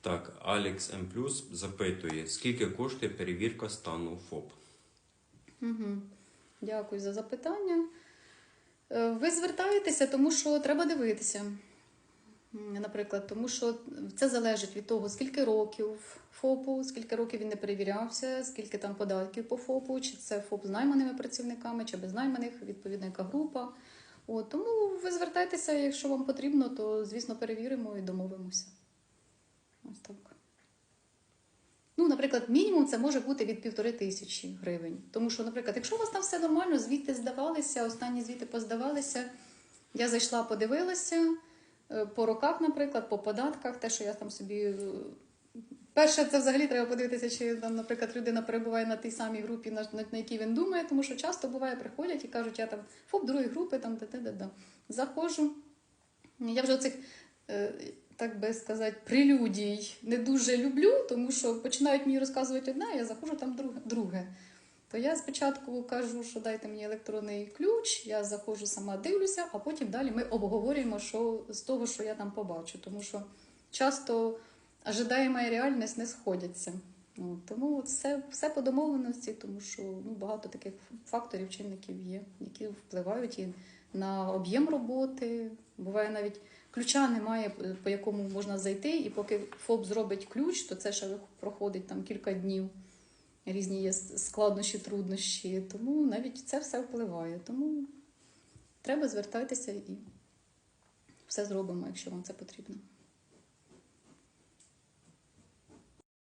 Так, Алекс М запитує, скільки коштує перевірка стану ФОП? Угу. Дякую за запитання. Е, Ви звертаєтеся, тому що треба дивитися. Наприклад, тому що це залежить від того, скільки років ФОПу, скільки років він не перевірявся, скільки там податків по ФОПу, чи це ФОП з найманими працівниками, чи без найманих, відповідна яка група. От, тому ви звертайтеся, якщо вам потрібно, то звісно перевіримо і домовимося. Ось так. Наприклад, мінімум це може бути від півтори тисячі гривень. Тому що, наприклад, якщо у вас там все нормально, звіти здавалися, останні звіти поздавалися, я зайшла, подивилася е, по роках, наприклад, по податках, те, що я там собі. е, Перше, це взагалі треба подивитися, чи там, наприклад, людина перебуває на тій самій групі, на, на, якій він думає, тому що часто буває, приходять і кажуть, я там ФОП другої групи, там де-де-де. Заходжу. Я вже оцих, е, так би сказати, прелюдій не дуже люблю, тому що починають мені розказувати одне, а я заходжу там друге. То я спочатку кажу, що дайте мені електронний ключ, я заходжу сама дивлюся, а потім далі ми обговорюємо, що з того, що я там побачу. Тому що часто ожидаємо і реальність не сходяться. Ну, тому все, все по домовленості, тому що ну, багато таких факторів, чинників є, які впливають і на об'єм роботи. Буває навіть ключа немає, по якому можна зайти, і поки ФОП зробить ключ, то це ще проходить там кілька днів. Різні є складнощі, труднощі. Тому навіть це все впливає. Тому треба звертатися і все зробимо, якщо вам це потрібно.